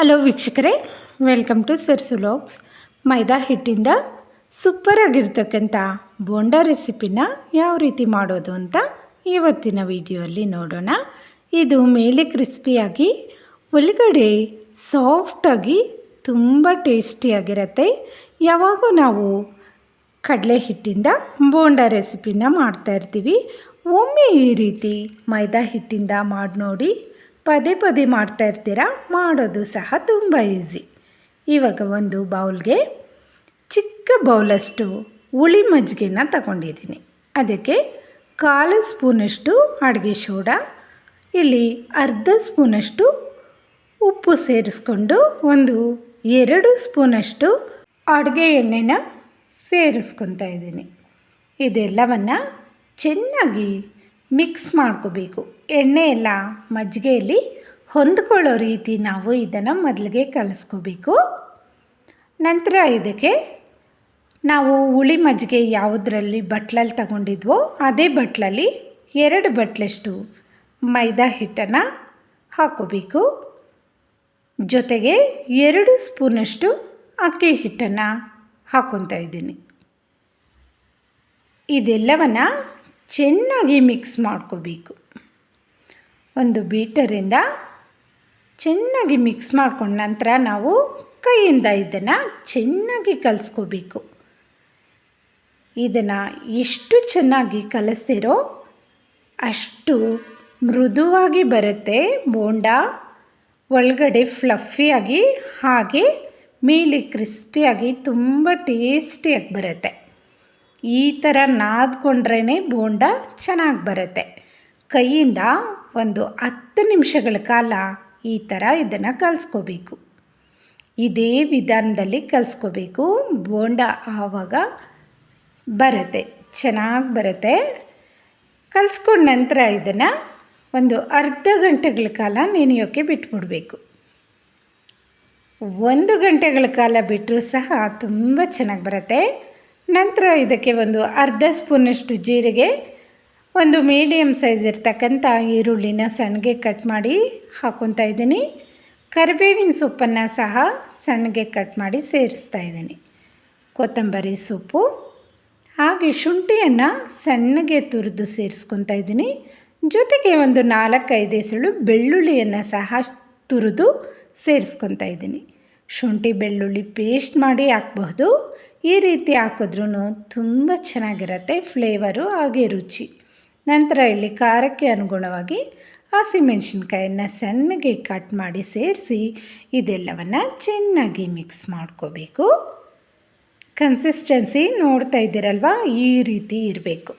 Hello ವೀಕ್ಷಕರೇ welcome to ಸರ್ಸು ಲಾಗ್ಸ್ ಮೈದಾ ಹಿಟ್ಟಿಂದ ಸೂಪರಾಗಿರ್ತಕ್ಕಂಥ ಬೋಂಡ ರೆಸಿಪಿನ ಯಾವ ರೀತಿ ಮಾಡೋದು ಅಂತ ಇವತ್ತಿನ ವಿಡಿಯೋಲ್ಲಿ ನೋಡೋಣ. ಇದು ಮೇಲೆ ಕ್ರಿಸ್ಪಿಯಾಗಿ ಒಳಗಡೆ ಸಾಫ್ಟಾಗಿ ತುಂಬ ಟೇಸ್ಟಿಯಾಗಿರುತ್ತೆ ಯಾವಾಗೂ ನಾವು ಕಡಲೆ ಹಿಟ್ಟಿಂದ ಬೋಂಡ ರೆಸಿಪಿನ ಮಾಡ್ತಾ ಇರ್ತೀವಿ. ಒಮ್ಮೆ ಈ ರೀತಿ ಮೈದಾ ಹಿಟ್ಟಿಂದ ಮಾಡಿ ನೋಡಿ ಪದೇ ಪದೇ ಮಾಡ್ತಾ ಇರ್ತೀರ? ಮಾಡೋದು ಸಹ ತುಂಬ ಈಸಿ ಇವಾಗ ಒಂದು ಬೌಲ್ಗೆ ಚಿಕ್ಕ ಬೌಲಷ್ಟು ಹುಳಿ ಮಜ್ಜಿಗೆನ ತಗೊಂಡಿದ್ದೀನಿ. ಅದಕ್ಕೆ ಕಾಲು ಸ್ಪೂನಷ್ಟು ಅಡುಗೆ ಸೋಡಾ, ಇಲ್ಲಿ ಅರ್ಧ ಸ್ಪೂನಷ್ಟು ಉಪ್ಪು ಸೇರಿಸ್ಕೊಂಡು ಒಂದು ಎರಡು ಸ್ಪೂನಷ್ಟು ಅಡುಗೆ ಎಣ್ಣೆನ ಸೇರಿಸ್ಕೊತಾ ಇದ್ದೀನಿ. ಇದೆಲ್ಲವನ್ನು ಚೆನ್ನಾಗಿ ಮಿಕ್ಸ್ ಮಾಡ್ಕೋಬೇಕು. ಎಣ್ಣೆ ಎಲ್ಲ ಮಜ್ಜಿಗೆಯಲ್ಲಿ ಹೊಂದ್ಕೊಳ್ಳೋ ರೀತಿ ನಾವು ಇದನ್ನು ಮೊದಲಿಗೆ ಕಲಿಸ್ಕೋಬೇಕು. ನಂತರ ಇದಕ್ಕೆ ನಾವು ಹುಳಿ ಮಜ್ಜಿಗೆ ಯಾವುದರಲ್ಲಿ ಬಟ್ಲಲ್ಲಿ ತಗೊಂಡಿದ್ವೋ ಅದೇ ಬಟ್ಲಲ್ಲಿ ಎರಡು ಬಟ್ಲಷ್ಟು ಮೈದಾ ಹಿಟ್ಟನ್ನು ಹಾಕೋಬೇಕು ಜೊತೆಗೆ ಎರಡು ಸ್ಪೂನಷ್ಟು ಅಕ್ಕಿ ಹಿಟ್ಟನ್ನು ಹಾಕ್ಕೊತಾ ಇದ್ದೀನಿ. ಇದೆಲ್ಲವನ್ನು ಚೆನ್ನಾಗಿ ಮಿಕ್ಸ್ ಮಾಡ್ಕೋಬೇಕು. ಒಂದು ಬೀಟರಿಂದ ಚೆನ್ನಾಗಿ ಮಿಕ್ಸ್ ಮಾಡ್ಕೊಂಡ ನಂತರ ನಾವು ಕೈಯಿಂದ ಇದನ್ನು ಚೆನ್ನಾಗಿ ಕಲಿಸ್ಕೋಬೇಕು. ಇದನ್ನು ಎಷ್ಟು ಚೆನ್ನಾಗಿ ಕಲಿಸ್ತಿರೋ ಅಷ್ಟು ಮೃದುವಾಗಿ ಬರುತ್ತೆ ಬೋಂಡ, ಒಳಗಡೆ ಫ್ಲಫಿಯಾಗಿ ಹಾಗೆ ಮೇಲೆ ಕ್ರಿಸ್ಪಿಯಾಗಿ ತುಂಬ ಟೇಸ್ಟಿಯಾಗಿ ಬರುತ್ತೆ. ಈ ಥರ ನಾದ್ಕೊಂಡ್ರೇ ಬೋಂಡ ಚೆನ್ನಾಗಿ ಬರುತ್ತೆ. ಕೈಯಿಂದ ಒಂದು ಹತ್ತು ನಿಮಿಷಗಳ ಕಾಲ ಈ ಥರ ಇದನ್ನು ಕಲಿಸ್ಕೋಬೇಕು. ಇದೇ ವಿಧಾನದಲ್ಲಿ ಕಲಿಸ್ಕೋಬೇಕು. ಬೋಂಡ ಆವಾಗ ಬರುತ್ತೆ, ಚೆನ್ನಾಗಿ ಬರುತ್ತೆ. ಕಲಿಸ್ಕೊಂಡ ನಂತರ ಇದನ್ನು ಒಂದು ಅರ್ಧ ಗಂಟೆಗಳ ಕಾಲ ನೆನೆಯೋಕ್ಕೆ ಬಿಟ್ಬಿಡಬೇಕು. ಒಂದು ಗಂಟೆಗಳ ಕಾಲ ಬಿಟ್ಟರೂ ಸಹ ತುಂಬ ಚೆನ್ನಾಗಿ ಬರುತ್ತೆ. ನಂತರ ಇದಕ್ಕೆ ಒಂದು ಅರ್ಧ ಸ್ಪೂನಷ್ಟು ಜೀರಿಗೆ, ಒಂದು ಮೀಡಿಯಮ್ ಸೈಜ್ ಇರ್ತಕ್ಕಂಥ ಈರುಳ್ಳಿನ ಸಣ್ಣಗೆ ಕಟ್ ಮಾಡಿ ಹಾಕೊತಾ ಇದ್ದೀನಿ. ಕರಿಬೇವಿನ ಸೊಪ್ಪನ್ನು ಸಹ ಸಣ್ಣಗೆ ಕಟ್ ಮಾಡಿ ಸೇರಿಸ್ತಾ ಇದ್ದೀನಿ. ಕೊತ್ತಂಬರಿ ಸೊಪ್ಪು, ಹಾಗೆ ಶುಂಠಿಯನ್ನು ಸಣ್ಣಗೆ ತುರಿದು ಸೇರಿಸ್ಕೊತಾ ಇದ್ದೀನಿ. ಜೊತೆಗೆ ಒಂದು ನಾಲ್ಕೈದು ಎಸಳು ಬೆಳ್ಳುಳ್ಳಿಯನ್ನು ಸಹ ತುರಿದು ಸೇರಿಸ್ಕೊತಾ ಇದ್ದೀನಿ. ಶುಂಠಿ ಬೆಳ್ಳುಳ್ಳಿ ಪೇಸ್ಟ್ ಮಾಡಿ ಹಾಕ್ಬಹುದು. ಈ ರೀತಿ ಹಾಕಿದ್ರೂ ತುಂಬ ಚೆನ್ನಾಗಿರುತ್ತೆ ಫ್ಲೇವರು ಹಾಗೆ ರುಚಿ. ನಂತರ ಇಲ್ಲಿ ಖಾರಕ್ಕೆ ಅನುಗುಣವಾಗಿ ಹಸಿಮೆಣಸಿನ್ಕಾಯನ್ನು ಸಣ್ಣಗೆ ಕಟ್ ಮಾಡಿ ಸೇರಿಸಿ ಇದೆಲ್ಲವನ್ನು ಚೆನ್ನಾಗಿ ಮಿಕ್ಸ್ ಮಾಡ್ಕೋಬೇಕು. ಕನ್ಸಿಸ್ಟೆನ್ಸಿ ನೋಡ್ತಾ ಇದ್ದೀರಲ್ವ? ಈ ರೀತಿ ಇರಬೇಕು.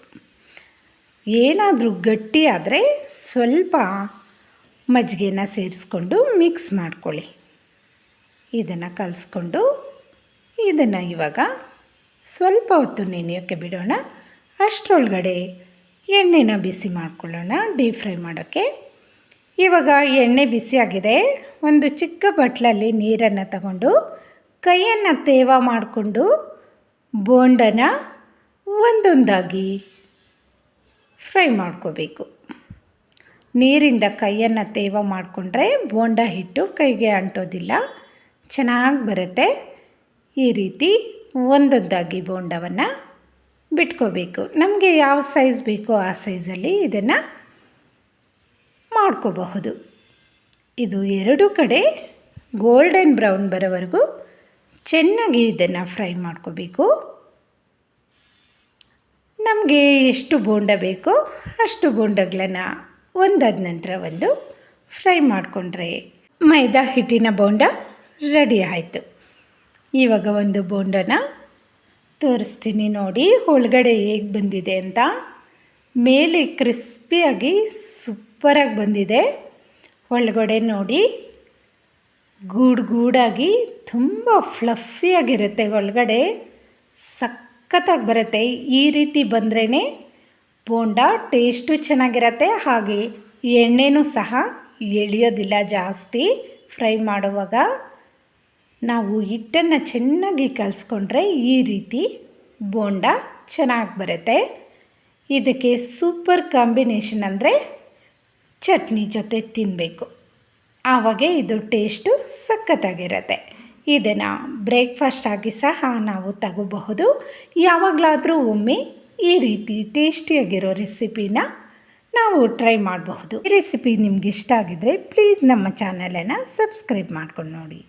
ಏನಾದರೂ ಗಟ್ಟಿ ಆದರೆ ಸ್ವಲ್ಪ ಮಜ್ಜಿಗೆನ ಸೇರಿಸ್ಕೊಂಡು ಮಿಕ್ಸ್ ಮಾಡ್ಕೊಳ್ಳಿ. ಇದನ್ನು ಕಲಿಸ್ಕೊಂಡು ಇದನ್ನು ಇವಾಗ ಸ್ವಲ್ಪ ಹೊತ್ತು ನೆನೆಯೋಕ್ಕೆ ಬಿಡೋಣ. ಅಷ್ಟರೊಳಗಡೆ ಎಣ್ಣೆನ ಬಿಸಿ ಮಾಡ್ಕೊಳ್ಳೋಣ, ಡೀಪ್ ಫ್ರೈ ಮಾಡೋಕ್ಕೆ. ಇವಾಗ ಎಣ್ಣೆ ಬಿಸಿಯಾಗಿದೆ ಒಂದು ಚಿಕ್ಕ ಬಟ್ಲಲ್ಲಿ ನೀರನ್ನು ತಗೊಂಡು, ಕೈಯನ್ನು ತೇವ ಮಾಡಿಕೊಂಡು, ಬೋಂಡನ ಒಂದೊಂದಾಗಿ ಫ್ರೈ ಮಾಡ್ಕೋಬೇಕು. ನೀರಿಂದ ಕೈಯನ್ನು ತೇವ ಮಾಡಿಕೊಂಡ್ರೆ ಬೋಂಡ ಹಿಟ್ಟು ಕೈಗೆ ಅಂಟೋದಿಲ್ಲ. ಚೆನ್ನಾಗಿ ಬರುತ್ತೆ. ಈ ರೀತಿ ಒಂದೊಂದಾಗಿ ಬೋಂಡವನ್ನು ಬಿಟ್ಕೋಬೇಕು. ನಮಗೆ ಯಾವ ಸೈಜ್ ಬೇಕೋ ಆ ಸೈಜಲ್ಲಿ ಇದನ್ನು ಮಾಡ್ಕೋಬಹುದು. ಇದು ಎರಡು ಕಡೆ ಗೋಲ್ಡನ್ ಬ್ರೌನ್ ಬರೋವರೆಗೂ ಚೆನ್ನಾಗಿ ಇದನ್ನು ಫ್ರೈ ಮಾಡ್ಕೋಬೇಕು. ನಮಗೆ ಎಷ್ಟು ಬೋಂಡ ಬೇಕೋ ಅಷ್ಟು ಬೋಂಡಗಳನ್ನು ಒಂದಾದ ನಂತರ ಒಂದು ಫ್ರೈ ಮಾಡಿಕೊಂಡ್ರೆ ಮೈದಾ ಹಿಟ್ಟಿನ ಬೋಂಡ ರೆಡಿ ಆಯಿತು. ಇವಾಗ ಒಂದು ಬೋಂಡನ ತೋರಿಸ್ತೀನಿ ನೋಡಿ, ಒಳಗಡೆ ಹೇಗೆ ಬಂದಿದೆ ಅಂತ. ಮೇಲೆ ಕ್ರಿಸ್ಪಿಯಾಗಿ ಸೂಪರಾಗಿ ಬಂದಿದೆ. ಒಳಗಡೆ ನೋಡಿ, ಗೂಡು ಗೂಡಾಗಿ ತುಂಬ ಫ್ಲಫಿಯಾಗಿರುತ್ತೆ. ಒಳಗಡೆ ಸಖತ್ತಾಗಿ ಬರುತ್ತೆ. ಈ ರೀತಿ ಬಂದ್ರೇ ಬೋಂಡ ಟೇಸ್ಟು ಚೆನ್ನಾಗಿರತ್ತೆ. ಹಾಗೆ ಎಣ್ಣೆನೂ ಸಹ ಎಳೆಯೋದಿಲ್ಲ ಜಾಸ್ತಿ. ಫ್ರೈ ಮಾಡುವಾಗ ನಾವು ಹಿಟ್ಟನ್ನು ಚೆನ್ನಾಗಿ ಕಲಿಸ್ಕೊಂಡ್ರೆ ಈ ರೀತಿ ಬೋಂಡ ಚೆನ್ನಾಗಿ ಬರುತ್ತೆ. ಇದಕ್ಕೆ ಸೂಪರ್ ಕಾಂಬಿನೇಷನ್ ಅಂದರೆ ಚಟ್ನಿ ಜೊತೆ ತಿನ್ನಬೇಕು ಆವಾಗೆ ಇದು ಟೇಸ್ಟು ಸಖತ್ತಾಗಿರುತ್ತೆ. ಇದನ್ನು ಬ್ರೇಕ್ಫಾಸ್ಟ್ ಆಗಿ ಸಹ ನಾವು ತಗೋಬಹುದು. ಯಾವಾಗಲಾದರೂ ಒಮ್ಮೆ ಈ ರೀತಿ ಟೇಸ್ಟಿಯಾಗಿರೋ ರೆಸಿಪಿನ ನಾವು ಟ್ರೈ ಮಾಡಬಹುದು. ಈ ರೆಸಿಪಿ ನಿಮ್ಗೆ ಇಷ್ಟ ಆಗಿದ್ರೆ ಪ್ಲೀಸ್ ನಮ್ಮ ಚಾನಲನ್ನು ಸಬ್ಸ್ಕ್ರೈಬ್ ಮಾಡ್ಕೊಂಡು ನೋಡಿ.